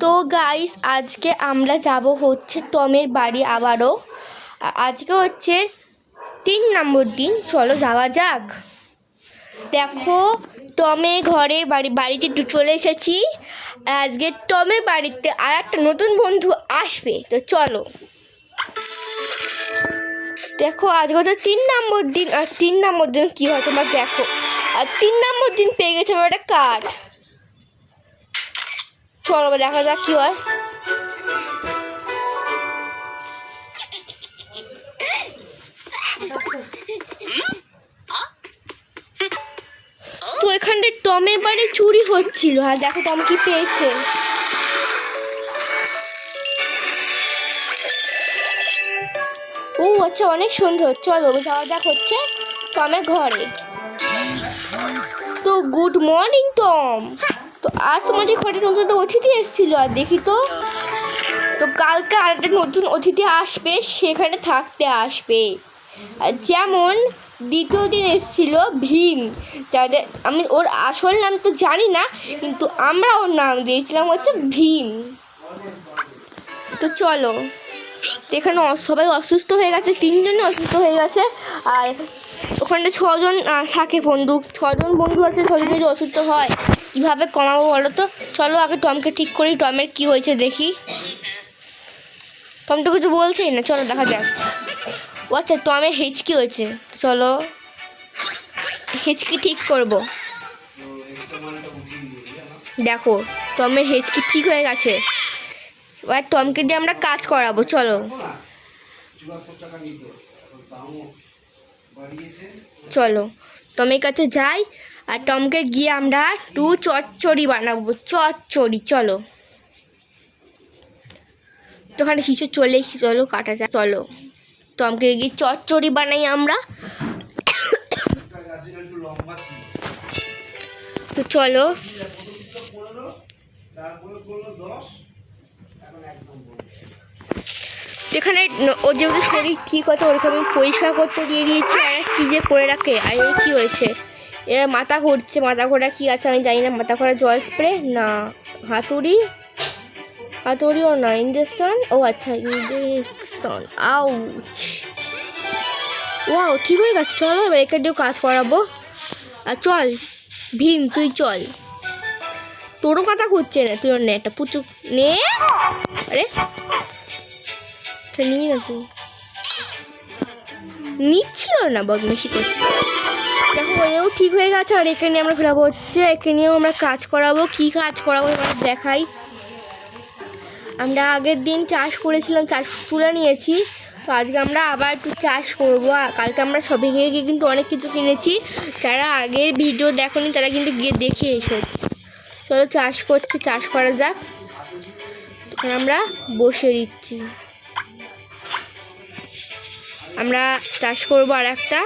তো গাইস আজকে আমরা যাব হচ্ছে টমের বাড়ি আবারও। আজকে হচ্ছে তিন নম্বর দিন। চলো যাওয়া যাক। দেখো টমের ঘরে বাড়ি, বাড়িতে চলে এসেছি। আজকে টমের বাড়িতে আর একটা নতুন বন্ধু আসবে। তো চলো। দেখো, আজকে তো তিন নম্বর দিন। আর তিন নম্বর দিন কী হয় তোমরা দেখো। আর তিন নম্বর দিন পেয়ে গেছে আমার একটা কার্ড চলো দেখা যাক কি হয়। তো এখানটায় টমের বাড়ি চুরি হচ্ছিল। আর দেখো টম কি পেয়েছে। ও আচ্ছা অনেক সুন্দর চলো যাওয়া যাক হচ্ছে টমের ঘরে। তো গুড মর্নিং টম। আজ তোমার যে ঘরে নতুন একটা অতিথি এসেছিল, আর দেখি তো। তো কালকে আরেকটা নতুন অতিথি আসবে, সেখানে থাকতে আসবে। আর যেমন দ্বিতীয় দিন এসেছিল ভীম। যাদের আমি ওর আসল নাম তো জানি না, কিন্তু আমরা ওর নাম দিয়েছিলাম হচ্ছে ভীম। তো চলো, এখানে সবাই অসুস্থ হয়ে গেছে, তিনজনই অসুস্থ হয়ে গেছে, আর ওখানে ছজন থাকে বন্ধু ছজন বন্ধু আছে, ছজন যদি অসুস্থ হয়। কীভাবে কমাবো বলো তো? চলো আগে টমকে ঠিক করি, টমের কি হয়েছে দেখি। টম তো কিছু বলছেই না, চলো দেখা যাক। ও আচ্ছা টমের হেঁচকি হয়েছে। চলো, হেঁচকি ঠিক করব। দেখো, টমের হেঁচকি ঠিক হয়ে গেছে। এবার টমকে দিয়ে আমরা কাজ করাবো, চলো। চলো, টমের কাছে যাই। আর টমকে গিয়ে আমরা টু চচ্চড়ি বানাবো, চচ্চড়ি, চলো। তো ওখানে শিশু চলে এসেছি, চলো কাটা যা চলো। টমকে গিয়ে চচ্চড়ি বানাই আমরা। তো চলো। এখানে ওর যেহেতু শরীর ঠিক আছে, ওরকম পরিষ্কার করতে দিয়ে দিয়েছি, আর কী যে করে রাখে, আর কী হয়েছে? এর মাথা ঘুরছে, মাথা ঘোরা কী আছে আমি জানি না। মাথা ঘোরা জল স্প্রে? না। হাতুড়ি? হাতুড়িও না ইঞ্জেকশন ও আচ্ছা ইঞ্জেকশন আউচ। ওয়াও ঠিক হয়ে গেছে? চলো এবার একে দিয়েও কাজ করাবো। আর চল, ভীম, তুই চল। তোরও মাথা ঘুরছে না তুই নে একটা পুচু নে! আরে! নিবি না তুই। নিচ্ছিল না বদমাইশি করছে। দেখো এও ঠিক হয়ে গেছে, আর একে নিয়ে আমরা ফেরাবো হচ্ছে, একে নিয়েও আমরা কাজ করাবো। কি কাজ করাবো এবার দেখাই। আমরা আগের দিন চাষ করেছিলাম, চাষ তুলে নিয়েছি। তো আজকে আমরা আবার একটু চাষ করব। কালকে আমরা সবে গিয়ে গিয়ে কিন্তু অনেক কিছু কিনেছি। যারা আগের ভিডিও দেখোনি, তারা কিন্তু গিয়ে দেখে এসো। চলো চাষ করছে, চাষ করা যাক। আমরা বসে দিচ্ছি। আমরা চাষ করব আর একটা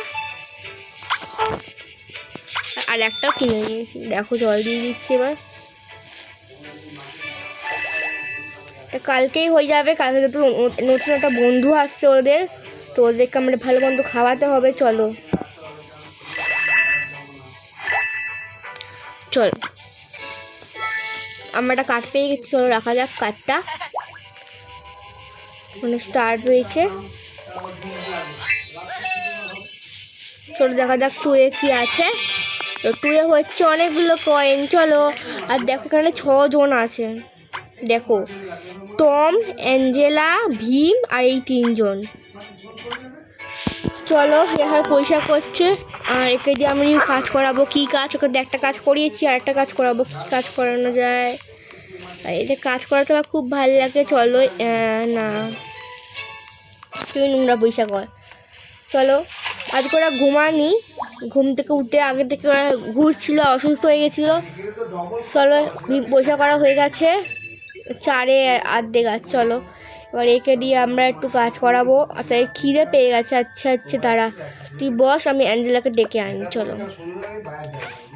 আর একটাও কিনে নিয়েছি। দেখো জল দিয়ে দিচ্ছি এবার। কালকেই হয়ে যাবে, কালকে তো নতুন একটা বন্ধু আসছে ওদের, তো ওদেরকে আমরা ভালো মন্দ খাওয়াতে হবে, চলো। চল। আমরা একটা কাঠ পেয়ে গেছি, চলো রাখা যাক কাঠটা। মানে স্টার্ট হয়েছে চলো দেখা যাক টুয়ে কি আছে। তো টুয়ে হচ্ছে অনেকগুলো কয়েন চলো। আর দেখো এখানে ছজন আছে। দেখো, টম, অ্যাঞ্জেলা, ভীম আর এই তিনজন। চলো এখানে পয়সা করছে। আর একে দিয়ে আমি কাজ করাবো। কী কাজ? ওকে একটা কাজ করিয়েছি, আর একটা কাজ করাবো। কী কাজ করানো যায়? আর এটা কাজ করাতে আমার খুব ভালো লাগে। চলো না। তুই নোংরা পয়সা কর। চলো আজকে ওরা ঘুমানি ঘুম থেকে উঠে আগে থেকে ওরা ঘুরছিল, অসুস্থ হয়ে গেছিল। চলো পয়সা করা হয়ে গেছে। চারে আর্ধেক গাছ চলো। এবার একে দিয়ে আমরা একটু কাজ করাবো। আচ্ছা খিদে পেয়ে গেছে। আচ্ছা আচ্ছা তারা তুই বস, আমি অ্যাঞ্জেলাকে ডেকে আনি, চলো।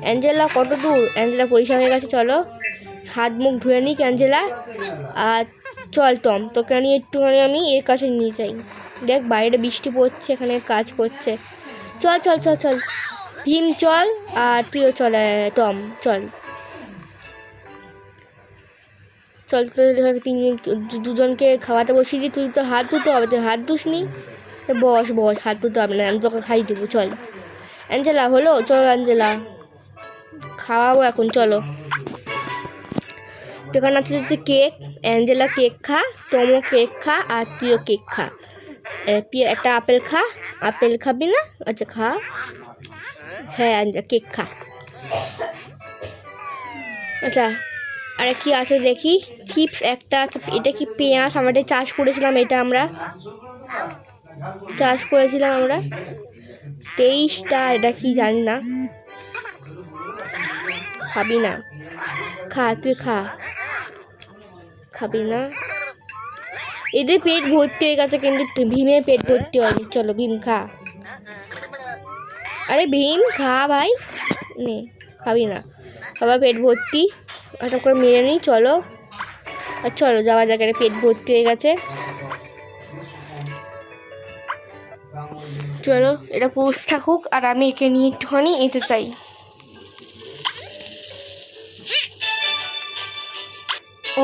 অ্যাঞ্জেলা, কত দূর? অ্যাঞ্জেলা পরিষ্কার হয়ে গেছে, চলো। হাত, মুখ ধুয়ে নিক, অ্যাঞ্জেলা। আর চল, টম, তোকে নিয়ে একটুখানি আমি এর কাছে নিয়ে যাই। দেখ বাইরে বৃষ্টি পড়ছে, এখানে কাজ করছে। চল চল চল চল। ভীম, চল, আর তুইও চল টম, চল। চল তো তিনজন দুজনকে খাওয়াতে বসিয়ে দিই, তুই তো হাত ধুতে হবে, তুই হাত ধুস নি। বস বস, হাত ধুতে হবে না, আমি তোকে খাই দেবো, চল। অ্যাঞ্জেলা, হলো? চলো, অ্যাঞ্জেলা। খাওয়াবো এখন, চলো। এখানে আছে হচ্ছে কেক, অ্যাঞ্জেলা কেক খা তোমও কেক খা, আর তুইও কেক খা। একটা আপেল খা। আপেল খাবি না? আচ্ছা খা। হ্যাঁ অ্যাঞ্জেলা কেক খা। আচ্ছা আর কি আছে দেখি? চিপস একটা এটা কি পেঁয়াজ? এটা চাষ করেছিলাম এটা আমরা। চাষ করেছিলাম আমরা। তেইশটা, এটা কি জানি না। খাবি না। খা, তুই খা। খাবি না। এদের পেট ভর্তি হয়ে গেছে কিন্তু ভীমের পেট ভর্তি হয়নি। চলো, ভীম খা। আরে ভীম, খা ভাই। নে, খাবি না। সবার পেট ভর্তি। একটা করে মেরে নিই, চলো। আর চলো, যাওয়া যাক পেট ভর্তি হয়ে গেছে। চলো এটা পোষ থাকুক, আর আমি একে নিয়ে একটুখানি এতে চাই।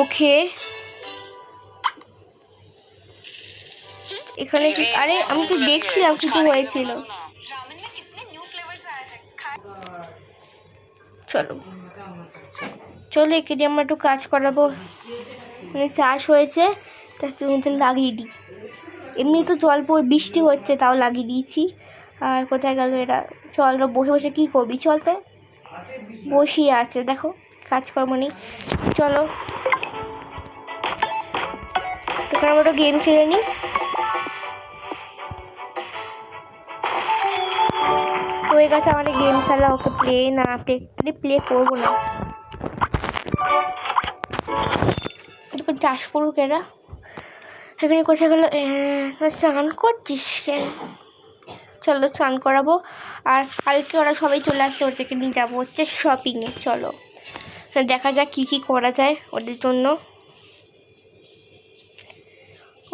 ওকে এখানে কি আরে, আমি তো দেখছিলাম কিছু হয়েছিল। চলো। চলো একে দিয়ে আমরা একটু কাজ করাবো। মানে চাষ হয়েছে তার মধ্যে লাগিয়ে দিই। এমনি তো জল পড়, বৃষ্টি হচ্ছে, তাও লাগিয়ে দিয়েছি। আর কোথায় গেল এরা? চল বসে বসে কী করবি? চল তো। বসিয়ে আছে, দেখো, কাজকর্ম নেই। চলো। তখন আমরা গেম খেলে নিই। হয়ে গেছে আমাদের গেম খেলা ওকে প্লে না প্লে প্লে করব না। চাষ করুক এরা। এখানে কোথায় গেলো? স্নান করছিস কেন? চলো, স্নান করাবো। আর কালকে ওরা সবাই চলে আসছে ওদেরকে নিয়ে যাব হচ্ছে শপিংয়ে চলো। দেখা যাক কী কী করা যায় ওদের জন্য।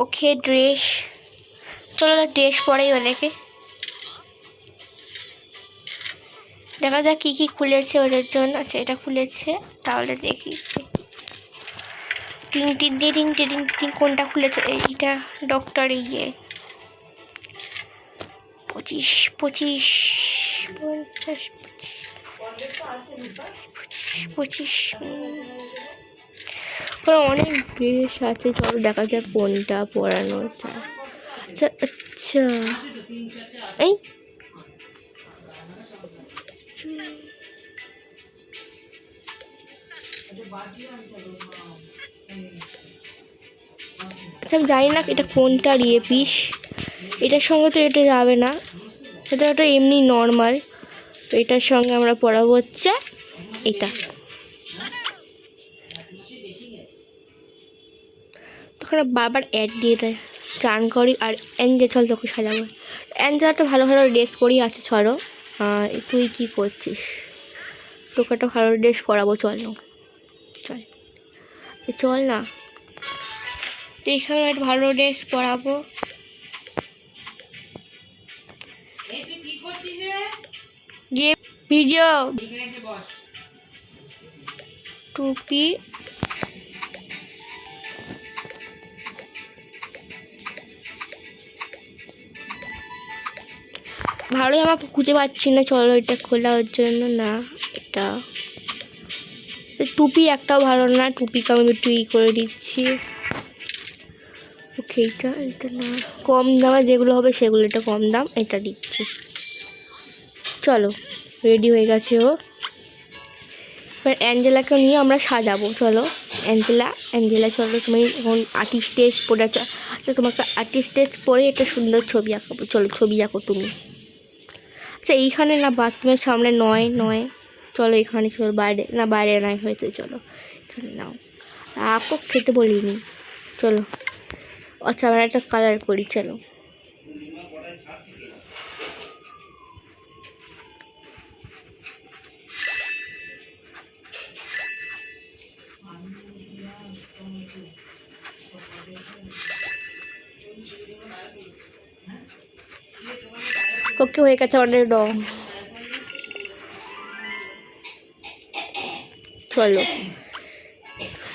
ওকে ড্রেস চলো ড্রেস পরেই ওদেরকে। দেখা যাক কী কী খুলেছে ওদের জন্য। আচ্ছা এটা খুলেছে। তাহলে দেখি। টিং টিং টিং টিং টিং কোনটা খুলেছে? এইটা ডক্টর ইয়ে পঁচিশ পঁচিশ, পঞ্চাশ, পঁচিশ অনেক ড্রেস আছে চলো, দেখা যাক কোনটা পরানো আচ্ছা আচ্ছা। এই আমি জানি না এটা কোনটা ইয়ে পিস এটার সঙ্গে তো এটা যাবে না। এটা একটা এমনি নর্মাল তো এটার সঙ্গে আমরা পড়াবো হচ্ছে এটা। তখন বারবার অ্যাড দিয়ে দেয়। চান করি আর অ্যাঞ্জে চল তোকে সাজাবো। অ্যাঞ্জেলা একটা ভালো ভালো ড্রেস পরেই আছে চলো তুই কী করছিস? তোকে একটা ভালো ড্রেস পরাবো, চল। চল না। এখানে একটা ভালো ড্রেস পরাবো। গিয়ে ভিডিও টুপি। ভালো জামা খুঁজে পাচ্ছি না চলো এটা খোলা ওর জন্য না এটা। টুপি একটাও ভালো না, টুপিকে আমি একটু ই করে দিচ্ছি। ওকে, এটা এটা না, কম দামে যেগুলো হবে সেগুলো, এটা কম দাম, এটা দিচ্ছি। চলো রেডি হয়ে গেছে ও। এবার অ্যাঞ্জেলাকে নিয়ে আমরা সাজাবো, চলো। অ্যাঞ্জেলা অ্যাঞ্জেলা চলো, তুমি এখন আর্টিস্ট টেস্ট পড়ে আছো। তোমাকে আর্টিস্ট টেস্ট পরে একটা সুন্দর ছবি আঁকাবো। চলো, ছবি আঁকো তুমি। আচ্ছা এইখানে না বাথরুমের সামনে নয় নয়। চলো এখানে চলো, বাইরে, না বাইরে নাই হয়েছে চলো। এখানে নাও। আঁকো খেতে বলিনি। চলো। আচ্ছা আমরা একটা কালার করি, চলো। ওকে হয়ে গেছে অনেক রং চলো।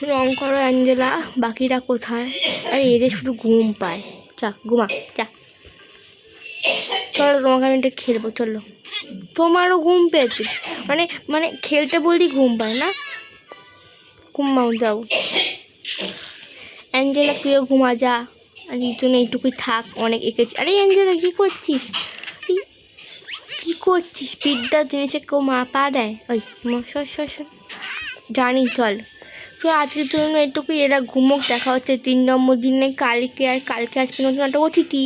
রং করো, অ্যাঞ্জেলা। বাকিরা কোথায়? আরে, এদের শুধু ঘুম পায়। চা ঘুমা, যা। চলো, তোমাকে আমি এটা খেলব, চলো। তোমারও ঘুম পেয়েছে? মানে মানে খেলতে বললেই ঘুম পায় না? ঘুমাও, যাও। অ্যাঞ্জেলা, তুইও ঘুমা, যা। আর এই জন্য এইটুকুই থাক, অনেক এঁকেছি। আরে, অ্যাঞ্জেলা, কী করছিস? কী করছিস? বিদ্যা জিনিসে কেউ মা পা দেয়? ওই সর সর জানি, চল। তো আজকের জন্য এটুকুই এরা ঘুমোক, দেখা হচ্ছে তিন নম্বর দিনে, কালকে আর কালকে আজকে নতুন একটা অতিথি